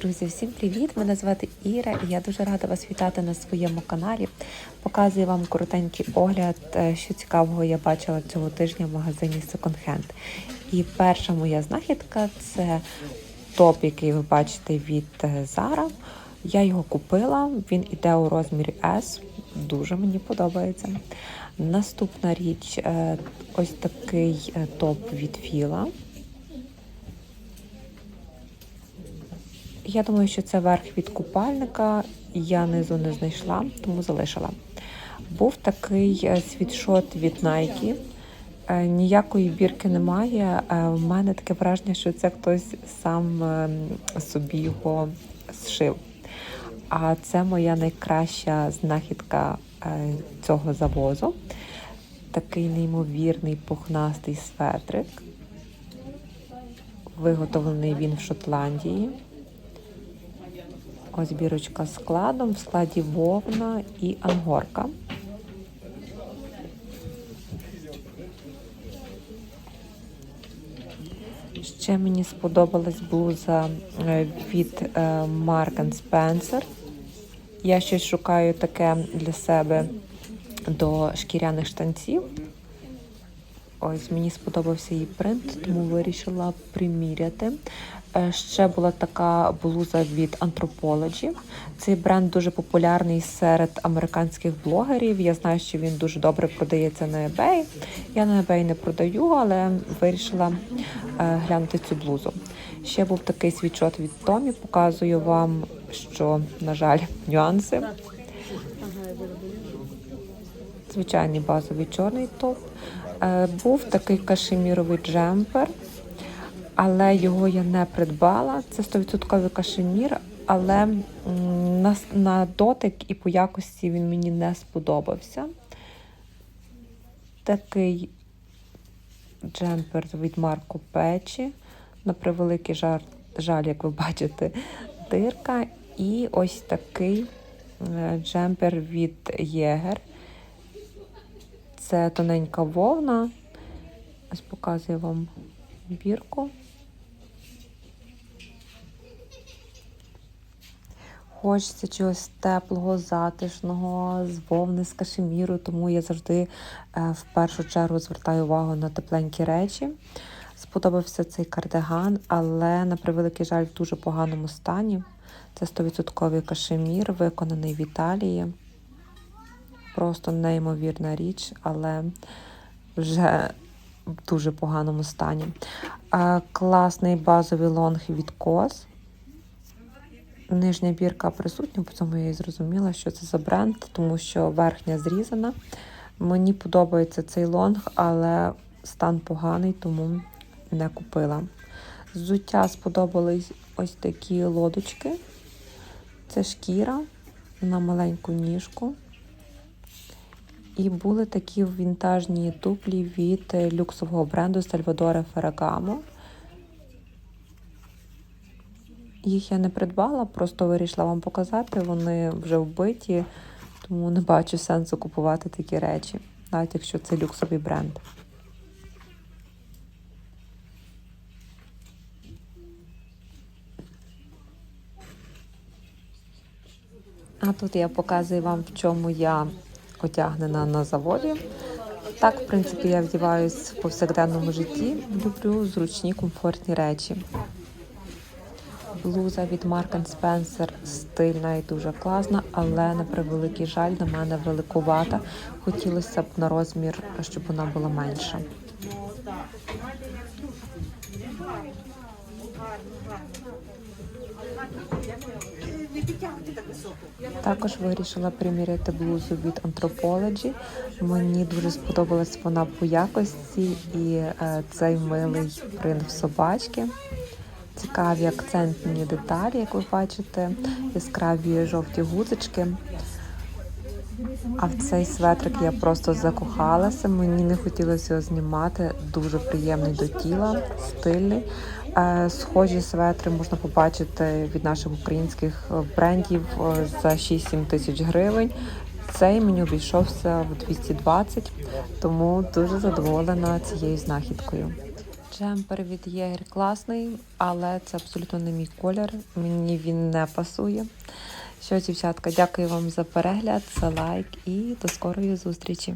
Друзі, всім привіт! Мене звати Іра і я дуже рада вас вітати на своєму каналі. Показую вам коротенький огляд, е, що цікавого я бачила цього тижня в магазині Second Hand. І перша моя знахідка це топ, який ви бачите від е, Zara. Я його купила, він іде у розмірі S. Дуже мені подобається. Наступна річ е, ось такий топ від Філа. Я думаю, що це верх від купальника. Я низу не знайшла, тому залишила. Був такий е, світшот від Nike. Е, Ніякої бірки немає. Е, У мене таке враження, що це хтось сам е, собі його зшив. А це моя найкраща знахідка е, цього завозу. Такий неймовірний пухнастий светрик. Виготовлений він в Шотландії. Ось бірочка з складом, в складі вовна і ангорка. Ще мені сподобалась блуза е, від е, Mark Spencer. Я щось шукаю таке для себе до шкіряних штанців. Ось мені сподобався її принт, тому вирішила приміряти. Е, Ще була така блуза від Anthropology. Цей бренд дуже популярний серед американських блогерів. Я знаю, що він дуже добре продається на eBay. Я на eBay не продаю, але вирішила е, глянути цю блузу. Ще був такий свічот від Томі. Показую вам, що, на жаль, нюанси. Звичайний базовий чорний топ. Е, Був такий кашеміровий джемпер, але його я не придбала. Це 100% кашемір, але на, на дотик і по якості він мені не сподобався. Такий джемпер від Марко Печі. На превеликий жар, жаль, як ви бачите, дирка. І ось такий е, джемпер від Єгер. Це тоненька вовна. Ось показую вам бірку. Хочеться чогось теплого, затишного, з вовни, з кашеміру, тому я завжди е, в першу чергу звертаю увагу на тепленькі речі. Сподобався цей кардиган, але на превеликий жаль в дуже поганому стані. Це 100% кашемір, виконаний в Італії. Просто неймовірна річ, але вже в дуже поганому стані. Класний базовий лонг від Кос. Нижня бірка присутня, по цьому я і зрозуміла, що це за бренд, тому що верхня зрізана. Мені подобається цей лонг, але стан поганий, тому не купила. Взуття сподобались ось такі лодочки. Це шкіра на маленьку ніжку. І були такі вінтажні туфлі від е, люксового бренду Сальвадора Феррагамо. Їх я не придбала, просто вирішила вам показати. Вони вже вбиті, тому не бачу сенсу купувати такі речі, навіть якщо це люксовий бренд. А тут я показую вам, в чому я одягнена на заводі. Так, в принципі, я вдіваюсь в повсякденному житті. Люблю зручні, комфортні речі. Блуза від Mark Spencer стильна і дуже класна, але на превеликий жаль на мене великувата. Хотілося б на розмір, щоб вона була менша. Також вирішила приміряти блузу від Anthropology. Мені дуже сподобалась вона по якості і е, цей милий принт собачки. Цікаві акцентні деталі, як ви бачите, яскраві жовті гудзички. А в цей светрик я просто закохалася. Мені не хотілося його знімати. Дуже приємний до тіла, стильний. Е, Схожі светри можна побачити від наших українських е, брендів е, за 6-7 тисяч гривень. Цей мені обійшовся в 220, тому дуже задоволена цією знахідкою. Джемпер від Єгер класний, але це абсолютно не мій колір. Мені він не пасує. Що, дівчатка, дякую вам за перегляд, за лайк і до скорої зустрічі.